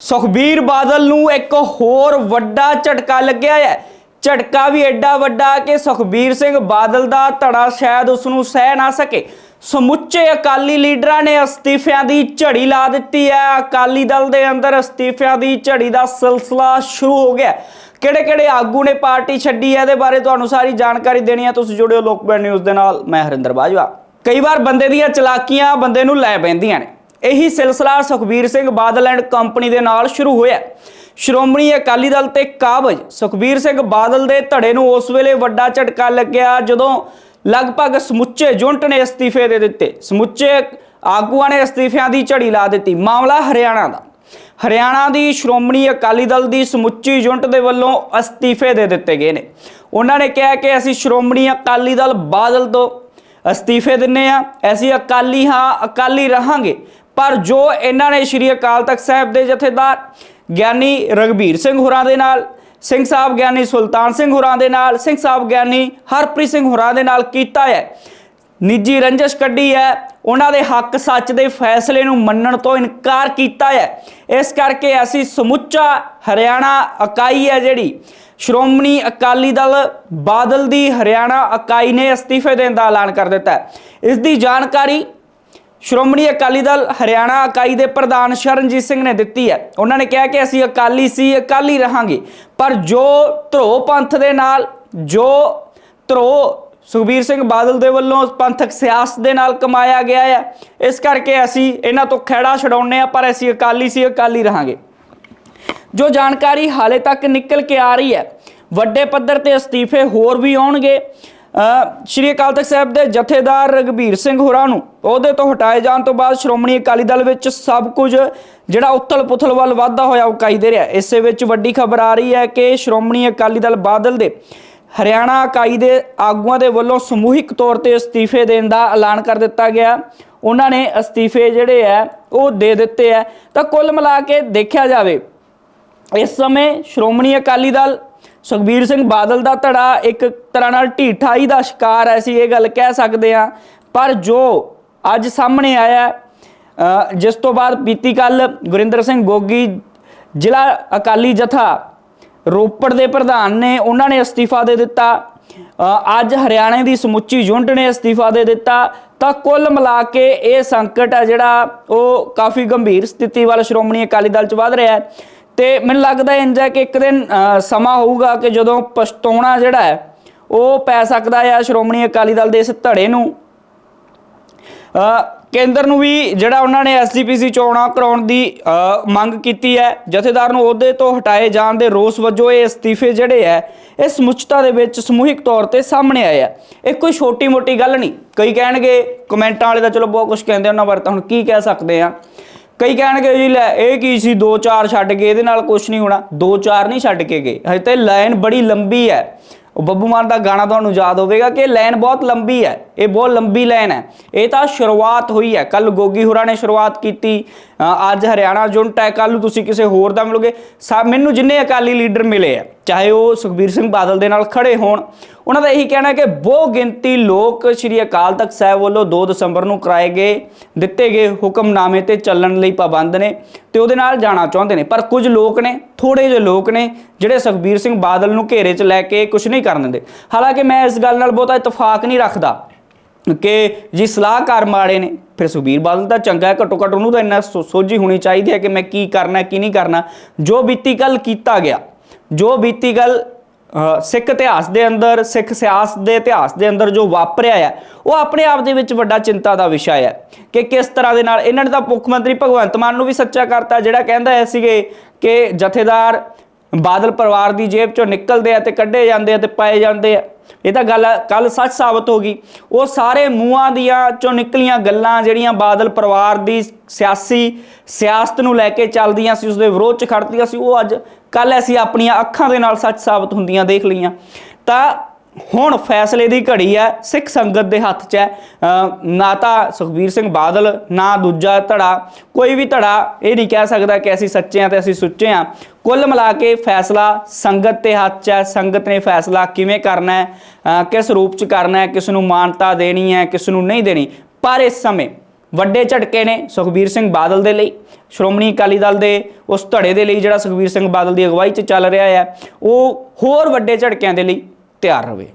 ਸੁਖਬੀਰ ਬਾਦਲ ਨੂੰ ਇੱਕ ਹੋਰ ਵੱਡਾ ਝਟਕਾ ਲੱਗਿਆ ਹੈ। ਝਟਕਾ ਵੀ ਐਡਾ ਵੱਡਾ ਕਿ ਸੁਖਬੀਰ ਸਿੰਘ ਬਾਦਲ ਦਾ ਧੜਾ ਸ਼ਾਇਦ ਉਸ ਨੂੰ ਸਹਿ ਨਾ ਸਕੇ। ਸਮੁੱਚੇ ਅਕਾਲੀ ਲੀਡਰਾਂ ਨੇ ਅਸਤੀਫਿਆਂ ਦੀ ਝੜੀ ਲਾ ਦਿੱਤੀ ਹੈ। ਅਕਾਲੀ ਦਲ ਦੇ ਅੰਦਰ ਅਸਤੀਫਿਆਂ ਦੀ ਝੜੀ ਦਾ ਸਿਲਸਿਲਾ ਸ਼ੁਰੂ ਹੋ ਗਿਆ। ਕਿਹੜੇ ਕਿਹੜੇ ਆਗੂ ਨੇ ਪਾਰਟੀ ਛੱਡੀ ਹੈ, ਇਹਦੇ ਬਾਰੇ ਤੁਹਾਨੂੰ ਸਾਰੀ ਜਾਣਕਾਰੀ ਦੇਣੀ ਹੈ। ਤੁਸੀਂ ਜੁੜਿਓ ਲੋਕਬੈਡ ਨਿਊਜ਼ ਦੇ ਨਾਲ, ਮੈਂ ਹਰਿੰਦਰ ਬਾਜਵਾ। ਕਈ ਵਾਰ ਬੰਦੇ ਦੀਆਂ ਚਲਾਕੀਆਂ ਬੰਦੇ ਨੂੰ ਲੈ ਪੈਂਦੀਆਂ ਨੇ। ਇਹੀ ਸਿਲਸਿਲਾ ਸੁਖਬੀਰ ਸਿੰਘ ਬਾਦਲ ਐਂਡ ਕੰਪਨੀ ਦੇ ਨਾਲ ਸ਼ੁਰੂ ਹੋਇਆ ਸ਼੍ਰੋਮਣੀ ਅਕਾਲੀ ਦਲ ਤੇ ਕਾਬਜ ਸੁਖਬੀਰ ਸਿੰਘ ਬਾਦਲ ਦੇ ਧੜੇ ਨੂੰ ਉਸ ਵੇਲੇ ਵੱਡਾ ਝਟਕਾ ਲੱਗਿਆ ਜਦੋਂ ਲਗਭਗ ਸਮੁੱਚੇ ਜੁੰਟ ਨੇ ਅਸਤੀਫੇ ਦੇ ਦਿੱਤੇ। ਸਮੁੱਚੇ ਆਗੂਆਂ ਨੇ ਅਸਤੀਫਿਆਂ ਦੀ ਝੜੀ ਲਾ ਦਿੱਤੀ। ਮਾਮਲਾ ਹਰਿਆਣਾ ਦਾ। ਹਰਿਆਣਾ ਦੀ ਸ਼੍ਰੋਮਣੀ ਅਕਾਲੀ ਦਲ ਦੀ ਸਮੁੱਚੀ ਯੂਨਿਟ ਦੇ ਵੱਲੋਂ ਅਸਤੀਫੇ ਦੇ ਦਿੱਤੇ ਗਏ ਨੇ। ਉਹਨਾਂ ਨੇ ਕਿਹਾ ਕਿ ਅਸੀਂ ਸ਼੍ਰੋਮਣੀ ਅਕਾਲੀ ਦਲ ਬਾਦਲ ਤੋਂ ਅਸਤੀਫੇ ਦਿੰਨੇ ਆ। ਅਸੀਂ ਅਕਾਲੀ ਹਾਂ, ਅਕਾਲੀ ਰਹਾਂਗੇ। ਪਰ ਜੋ ਇਹਨਾਂ ਨੇ ਸ਼੍ਰੀ ਅਕਾਲ ਤਖਤ ਸਾਹਿਬ ਦੇ ਜਥੇਦਾਰ ਗਿਆਨੀ ਰਗਵੀਰ ਸਿੰਘ ਹੋਰਾਂ ਦੇ ਨਾਲ, ਸਿੰਘ ਸਾਹਿਬ ਗਿਆਨੀ ਸੁਲਤਾਨ ਸਿੰਘ ਹੋਰਾਂ ਦੇ ਨਾਲ, ਸਿੰਘ ਸਾਹਿਬ ਗਿਆਨੀ ਹਰਪ੍ਰੀਤ ਸਿੰਘ ਹੋਰਾਂ ਦੇ ਨਾਲ ਕੀਤਾ ਹੈ। ਨਿੱਜੀ ਰੰਜਸ਼ ਕੱਢੀ ਹੈ। ਉਹਨਾਂ ਦੇ ਹੱਕ ਸੱਚ ਦੇ ਫੈਸਲੇ ਨੂੰ ਮੰਨਣ ਤੋਂ ਇਨਕਾਰ ਕੀਤਾ ਹੈ। ਇਸ ਕਰਕੇ ਅਸੀਂ ਸਮੁੱਚਾ ਹਰਿਆਣਾ ਇਕਾਈ ਹੈ ਜਿਹੜੀ ਸ਼੍ਰੋਮਣੀ ਅਕਾਲੀ ਦਲ ਬਾਦਲ ਦੀ ਹਰਿਆਣਾ ਇਕਾਈ ਨੇ ਅਸਤੀਫੇ ਦੇਣ ਦਾ ਐਲਾਨ ਕਰ ਦਿੱਤਾ ਹੈ। ਇਸ ਦੀ ਜਾਣਕਾਰੀ ਸ਼੍ਰੋਮਣੀ ਅਕਾਲੀ ਦਲ ਹਰਿਆਣਾ ਇਕਾਈ ਦੇ ਪ੍ਰਧਾਨ ਸ਼ਰਨਜੀਤ ਸਿੰਘ ਨੇ ਦਿੱਤੀ ਹੈ। ਉਹਨਾਂ ਨੇ ਕਿਹਾ ਕਿ ਅਸੀਂ ਅਕਾਲੀ ਸੀ, ਅਕਾਲੀ ਰਹਾਂਗੇ। ਪਰ ਜੋ ਧਰੋ ਪੰਥ ਦੇ ਨਾਲ, ਜੋ ਧਰੋ ਸੁਖਬੀਰ ਸਿੰਘ ਬਾਦਲ ਦੇ ਵੱਲੋਂ ਪੰਥਕ ਸਿਆਸਤ ਦੇ ਨਾਲ ਕਮਾਇਆ ਗਿਆ ਹੈ ਇਸ ਕਰਕੇ ਅਸੀਂ ਇਹਨਾਂ ਤੋਂ ਖਹਿੜਾ ਛਡਾਉਣੇ ਆ ਪਰ ਅਸੀਂ ਅਕਾਲੀ ਸੀ, ਅਕਾਲੀ ਰਹਾਂਗੇ। ਜੋ ਜਾਣਕਾਰੀ ਹਾਲੇ ਤੱਕ ਨਿਕਲ ਕੇ ਆ ਰਹੀ ਹੈ, ਵੱਡੇ ਪੱਧਰ ਤੇ ਅਸਤੀਫੇ ਹੋਰ ਵੀ ਆਉਣਗੇ। ਸ਼੍ਰੀ ਅਕਾਲ ਤਖਤ ਸਾਹਿਬ ਦੇ ਜਥੇਦਾਰ ਰਗਵੀਰ ਸਿੰਘ ਹੋਰਾਂ ਨੂੰ ਅਹੁਦੇ ਤੋਂ ਹਟਾਏ ਜਾਣ ਤੋਂ ਬਾਅਦ ਸ਼੍ਰੋਮਣੀ ਅਕਾਲੀ ਦਲ ਵਿੱਚ ਸਭ ਕੁਝ ਜਿਹੜਾ ਉਥਲ-ਪੁਥਲ ਵੱਲ ਵਾਧਾ ਹੋਇਆ ਉਹ ਕਾਈ ਦੇ ਰਿਹਾ। ਇਸੇ ਵਿੱਚ ਵੱਡੀ ਖਬਰ ਆ ਰਹੀ ਹੈ ਕਿ ਸ਼੍ਰੋਮਣੀ ਅਕਾਲੀ ਦਲ ਬਾਦਲ ਦੇ ਹਰਿਆਣਾ ਇਕਾਈ ਦੇ ਆਗੂਆਂ ਦੇ ਵੱਲੋਂ ਸਮੂਹਿਕ ਤੌਰ ਤੇ ਅਸਤੀਫੇ ਦੇਣ ਦਾ ਐਲਾਨ ਕਰ ਦਿੱਤਾ ਗਿਆ। ਉਹਨਾਂ ਨੇ ਅਸਤੀਫੇ ਜਿਹੜੇ ਆ ਉਹ ਦੇ ਦਿੱਤੇ ਆ ਤਾਂ ਕੁੱਲ ਮਿਲਾ ਕੇ ਦੇਖਿਆ ਜਾਵੇ ਇਸ ਸਮੇਂ ਸ਼੍ਰੋਮਣੀ ਅਕਾਲੀ ਦਲ ਸੁਖਬੀਰ ਸਿੰਘ ਬਾਦਲ ਦਾ ਧੜਾ ਇੱਕ ਤਰ੍ਹਾਂ ਨਾਲ ਢੀਠਾਈ ਦਾ ਸ਼ਿਕਾਰ ਹੈ ਸੀ ਇਹ ਗੱਲ ਕਹਿ ਸਕਦੇ ਆ ਪਰ ਜੋ ਅੱਜ ਸਾਹਮਣੇ ਆਇਆ ਜਿਸ ਤੋਂ ਬਾਅਦ ਬੀਤੀ ਕੱਲ ਗੁਰਿੰਦਰ ਸਿੰਘ ਗੋਗੀ ਜ਼ਿਲ੍ਹਾ ਅਕਾਲੀ ਜਥਾ ਰੋਪੜ ਦੇ ਪ੍ਰਧਾਨ ਨੇ ਉਹਨਾਂ ਨੇ ਅਸਤੀਫਾ ਦੇ ਦਿੱਤਾ। ਅੱਜ ਹਰਿਆਣੇ ਦੀ ਸਮੁੱਚੀ ਯੂਨਿਟ ਨੇ ਅਸਤੀਫਾ ਦੇ ਦਿੱਤਾ। ਤਾਂ ਕੁੱਲ ਮਿਲਾ ਕੇ ਇਹ ਸੰਕਟ ਹੈ ਜਿਹੜਾ ਉਹ ਕਾਫੀ ਗੰਭੀਰ ਸਥਿਤੀ ਵੱਲ ਸ਼੍ਰੋਮਣੀ ਅਕਾਲੀ ਦਲ ਚ ਵਧ ਰਿਹਾ ਹੈ। ਤੇ ਮੈਨੂੰ ਲੱਗਦਾ ਹੈ ਇੰਜ ਹੈ ਕਿ ਇੱਕ ਦਿਨ ਸਮਾਂ ਹੋਊਗਾ ਕਿ ਜਦੋਂ ਪਛਤਾਉਣਾ ਜਿਹੜਾ ਹੈ, ਉਹ ਪੈ ਸਕਦਾ ਹੈ ਸ਼੍ਰੋਮਣੀ ਅਕਾਲੀ ਦਲ ਦੇ ਇਸ ਧੜੇ ਨੂੰ। ਕੇਂਦਰ ਨੂੰ ਵੀ ਜਿਹੜਾ ਉਹਨਾਂ ਨੇ ਐਸਜੀਪੀਸੀ ਚੋਣਾਂ ਕਰਾਉਣ ਦੀ ਮੰਗ ਕੀਤੀ ਹੈ, ਜਥੇਦਾਰ ਨੂੰ ਅਹੁਦੇ ਤੋਂ ਹਟਾਏ ਜਾਣ ਦੇ ਰੋਸ ਵਜੋਂ ਇਹ ਅਸਤੀਫੇ ਜਿਹੜੇ ਹੈ, ਇਹ ਸਮੁੱਚਤਾ ਦੇ ਵਿੱਚ ਸਮੂਹਿਕ ਤੌਰ ਤੇ ਸਾਹਮਣੇ ਆਏ ਆ। ਇਹ ਕੋਈ ਛੋਟੀ ਮੋਟੀ ਗੱਲ ਨਹੀਂ। ਕਈ ਕਹਿਣਗੇ, ਕਮੈਂਟਾਂ ਵਾਲੇ ਤਾਂ ਚਲੋ ਬਹੁਤ ਕੁਝ ਕਹਿੰਦੇ ਉਹਨਾਂ ਬਾਰੇ ਤਾਂ ਹੁਣ ਕੀ ਕਹਿ ਸਕਦੇ ਆ। ਕਈ ਕਹਿਣਗੇ ਜੀ, ਲੈ, ਇਹ ਕੀ ਸੀ? 2-4 ਛੱਡ ਕੇ ਇਹਦੇ ਨਾਲ ਕੁਝ ਨਹੀਂ ਹੋਣਾ। 2-4 ਨਹੀਂ ਛੱਡ ਕੇ ਗਏ। ਹਜੇ ਤੇ ਲਾਈਨ ਬੜੀ ਲੰਬੀ ਹੈ। ਉਹ ਬੱਬੂ ਮਾਨ ਦਾ ਗਾਣਾ ਤੁਹਾਨੂੰ ਯਾਦ ਹੋਵੇਗਾ ਕਿ ਲਾਈਨ ਬਹੁਤ ਲੰਬੀ ਹੈ। ਇਹ ਬਹੁਤ ਲੰਬੀ ਲਾਈਨ ਹੈ। ਇਹ ਤਾਂ ਸ਼ੁਰੂਆਤ ਹੋਈ ਹੈ। ਕੱਲ ਗੋਗੀ ਹੋਰਾਂ ਨੇ ਸ਼ੁਰੂਆਤ ਕੀਤੀ। ਅੱਜ ਹਰਿਆਣਾ ਜੁਨਟ ਹੈ ਕੱਲ ਨੂੰ ਤੁਸੀਂ ਕਿਸੇ ਹੋਰ ਦਾ ਮਿਲੋਗੇ। ਸਾ- ਮੈਨੂੰ ਜਿੰਨੇ ਅਕਾਲੀ ਲੀਡਰ ਮਿਲੇ ਆ, ਚਾਹੇ ਉਹ ਸੁਖਬੀਰ ਸਿੰਘ ਬਾਦਲ ਦੇ ਨਾਲ ਖੜੇ ਹੋਣ, ਉਹਨਾਂ ਦਾ ਇਹੀ ਕਹਿਣਾ ਹੈ ਕਿ ਬਹੁ ਗਿਣਤੀ ਲੋਕ ਸ਼੍ਰੀ ਅਕਾਲ ਤਖਤ ਸਾਹਿਬ ਵੱਲੋਂ 2 ਦਸੰਬਰ ਨੂੰ ਕਰਾਏ ਗਏ, ਦਿੱਤੇ ਗਏ ਹੁਕਮਨਾਮੇ ਤੇ ਚੱਲਣ ਲਈ ਪਾਬੰਦ ਨੇ ਤੇ ਉਹਦੇ ਨਾਲ ਜਾਣਾ ਚਾਹੁੰਦੇ ਨੇ। ਪਰ ਕੁਝ ਲੋਕ ਨੇ ਥੋੜੇ ਜਿਹੇ ਲੋਕ ਨੇ, ਜਿਹੜੇ ਸੁਖਬੀਰ ਸਿੰਘ ਬਾਦਲ ਨੂੰ ਘੇਰੇ 'ਚ ਲੈ ਕੇ ਕੁਝ ਨਹੀਂ ਕਰਨ ਦਿੰਦੇ। ਹਾਲਾਂਕਿ ਮੈਂ ਇਸ ਗੱਲ ਨਾਲ ਬਹੁਤਾ ਇਤਫਾਕ ਨਹੀਂ ਰੱਖਦਾ। ਕਿ ਜੀ ਸਲਾਹਕਾਰ ਮਾੜੇ ਨੇ, ਫਿਰ ਸੁਖਬੀਰ ਬਾਦਲ ਤਾਂ ਚੰਗਾ ਹੈ, ਘੱਟੋ ਘੱਟ ਉਹਨੂੰ ਤਾਂ ਇੰਨਾ ਸੋ- ਸੋਝੀ ਹੋਣੀ ਚਾਹੀਦੀ ਹੈ ਕਿ ਮੈਂ ਕੀ ਕਰਨਾ, ਕੀ ਨਹੀਂ ਕਰਨਾ। ਜੋ ਬੀਤੀ ਕੱਲ ਕੀਤਾ ਗਿਆ, ਜੋ ਬੀਤੀ ਗੱਲ ਸਿੱਖ ਇਤਿਹਾਸ ਦੇ ਅੰਦਰ, ਸਿੱਖ ਸਿਆਸਤ ਦੇ ਇਤਿਹਾਸ ਦੇ ਅੰਦਰ ਜੋ ਵਾਪਰਿਆ ਹੈ ਉਹ ਆਪਣੇ ਆਪ ਦੇ ਵਿੱਚ ਵੱਡਾ ਚਿੰਤਾ ਦਾ ਵਿਸ਼ਾ ਹੈ ਕਿ ਕਿਸ ਤਰ੍ਹਾਂ ਦੇ ਨਾਲ ਇਹਨਾਂ ਨੇ ਤਾਂ ਮੁੱਖ ਮੰਤਰੀ ਭਗਵੰਤ ਮਾਨ ਨੂੰ ਵੀ ਸੱਚਾ ਕਰਤਾ, ਜਿਹੜਾ ਕਹਿੰਦਾ ਹੈ ਸੀਗੇ ਕਿ ਜਥੇਦਾਰ ਬਾਦਲ ਪਰਿਵਾਰ ਦੀ ਜੇਬ ਚੋਂ ਨਿਕਲਦੇ ਆ ਤੇ ਕੱਢੇ ਜਾਂਦੇ ਆ ਤੇ ਪਾਏ ਜਾਂਦੇ ਆ। ਇਹ ਤਾਂ ਗੱਲ ਕੱਲ ਸੱਚ ਸਾਬਤ ਹੋ ਗਈ। ਉਹ ਸਾਰੇ ਮੂੰਹਾਂ ਦੀਆਂ ਚੋਂ ਨਿਕਲੀਆਂ ਗੱਲਾਂ ਜਿਹੜੀਆਂ ਬਾਦਲ ਪਰਿਵਾਰ ਦੀ ਸਿਆਸੀ ਸਿਆਸਤ ਨੂੰ ਲੈ ਕੇ ਚੱਲਦੀਆਂ ਸੀ, ਉਸਦੇ ਵਿਰੋਧ ਚ ਖੜਦੀਆਂ ਸੀ, ਉਹ ਅੱਜ ਕੱਲ ਅਸੀਂ ਆਪਣੀਆਂ ਅੱਖਾਂ ਦੇ ਨਾਲ ਸੱਚ ਸਾਬਤ ਹੁੰਦੀਆਂ ਦੇਖ ਲਈਆਂ। ਤਾਂ ਹੁਣ ਫੈਸਲੇ ਦੀ ਘੜੀ ਹੈ, ਸਿੱਖ ਸੰਗਤ ਦੇ ਹੱਥ 'ਚ ਹੈ। ਨਾ ਤਾਂ ਸੁਖਬੀਰ ਸਿੰਘ ਬਾਦਲ, ਨਾ ਦੂਜਾ ਧੜਾ। ਕੋਈ ਵੀ ਧੜਾ ਇਹ ਨਹੀਂ ਕਹਿ ਸਕਦਾ ਕਿ ਅਸੀਂ ਸੱਚੇ ਹਾਂ ਤੇ ਅਸੀਂ ਸੁੱਚੇ ਹਾਂ। ਕੁੱਲ ਮਿਲਾ ਕੇ ਫੈਸਲਾ ਸੰਗਤ ਦੇ ਹੱਥ 'ਚ ਹੈ। ਸੰਗਤ ਨੇ ਫੈਸਲਾ ਕਿਵੇਂ ਕਰਨਾ ਹੈ? ਕਿਸ ਰੂਪ 'ਚ ਕਰਨਾ ਹੈ? ਕਿਸ ਨੂੰ ਮਾਨਤਾ ਦੇਣੀ ਹੈ? ਕਿਸ ਨੂੰ ਨਹੀਂ ਦੇਣੀ? ਪਰ ਇਸ ਸਮੇਂ ਵੱਡੇ ਝਟਕੇ ਨੇ ਸੁਖਬੀਰ ਸਿੰਘ ਬਾਦਲ ਦੇ ਲਈ। ਸ਼੍ਰੋਮਣੀ ਅਕਾਲੀ ਦਲ ਦੇ ਉਸ ਧੜੇ ਦੇ ਲਈ ਜਿਹੜਾ ਸੁਖਬੀਰ ਸਿੰਘ ਬਾਦਲ ਦੀ ਅਗਵਾਈ 'ਚ ਚੱਲ ਰਿਹਾ ਹੈ। ਉਹ ਹੋਰ ਵੱਡੇ ਝਟਕਿਆਂ ਦੇ ਲਈ ਤਿਆਰ ਰਵੇ।